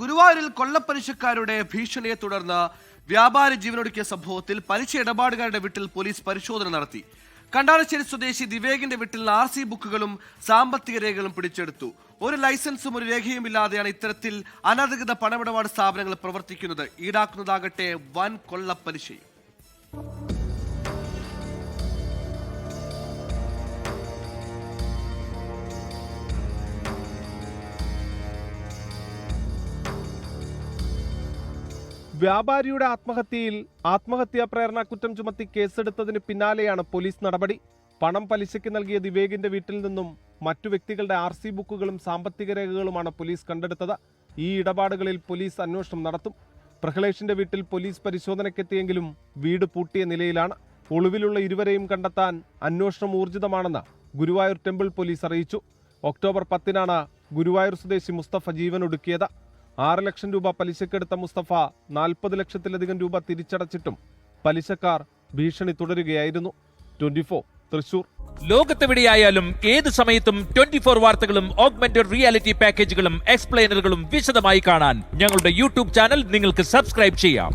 ഗുരുവായൂരിൽ കൊള്ളപ്പലിശക്കാരുടെ ഭീഷണിയെ തുടർന്ന് വ്യാപാരി ജീവനൊടുക്കിയ സംഭവത്തിൽ പലിശ ഇടപാടുകാരുടെ വീട്ടിൽ പോലീസ് പരിശോധന നടത്തി. കണ്ടാളശ്ശേരി സ്വദേശി ദിവേകിന്റെ വീട്ടിൽ ആർ സി ബുക്കുകളും സാമ്പത്തിക രേഖകളും പിടിച്ചെടുത്തു. ഒരു ലൈസൻസും ഒരു രേഖയും ഇല്ലാതെയാണ് ഇത്തരത്തിൽ അനധികൃത പണമിടപാട് സ്ഥാപനങ്ങൾ പ്രവർത്തിക്കുന്നത്. ഈടാക്കുന്നതാകട്ടെ വൻ കൊള്ളപ്പലിശയും. വ്യാപാരിയുടെ ആത്മഹത്യയിൽ ആത്മഹത്യാ പ്രേരണ കുറ്റം ചുമത്തി കേസെടുത്തതിന് പിന്നാലെയാണ് പോലീസ് നടപടി. പണം പലിശയ്ക്ക് നൽകിയ ദിവേകിന്റെ വീട്ടിൽ നിന്നും മറ്റു വ്യക്തികളുടെ ആർ സി ബുക്കുകളും സാമ്പത്തിക രേഖകളുമാണ് പോലീസ് കണ്ടെടുത്തത്. ഈ ഇടപാടുകളിൽ പോലീസ് അന്വേഷണം നടത്തും. പ്രഹ്ലേഷിന്റെ വീട്ടിൽ പോലീസ് പരിശോധനയ്ക്കെത്തിയെങ്കിലും വീട് പൂട്ടിയ നിലയിലാണ്. ഒളിവിലുള്ള ഇരുവരെയും കണ്ടെത്താൻ അന്വേഷണം ഊർജിതമാണെന്ന് ഗുരുവായൂർ ടെമ്പിൾ പോലീസ് അറിയിച്ചു. ഒക്ടോബർ പത്തിനാണ് ഗുരുവായൂർ സ്വദേശി മുസ്തഫ ജീവനൊടുക്കിയത് ആറ് ലക്ഷം രൂപ പലിശക്കെടുത്ത മുസ്തഫ നാൽപ്പത് ലക്ഷത്തിലധികം രൂപ തിരിച്ചടച്ചിട്ടും പലിശക്കാർ ഭീഷണി തുടരുകയായിരുന്നു. Twenty four Thrissur. ലോകത്തെവിടെയായാലും ഏത് സമയത്തും ട്വന്റി ഫോർ വാർത്തകളും ഓഗ്മെന്റഡ് റിയാലിറ്റി പാക്കേജുകളും എക്സ്പ്ലെയിനറുകളും വിശദമായി കാണാൻ ഞങ്ങളുടെ യൂട്യൂബ് ചാനൽ നിങ്ങൾക്ക് സബ്സ്ക്രൈബ് ചെയ്യാം.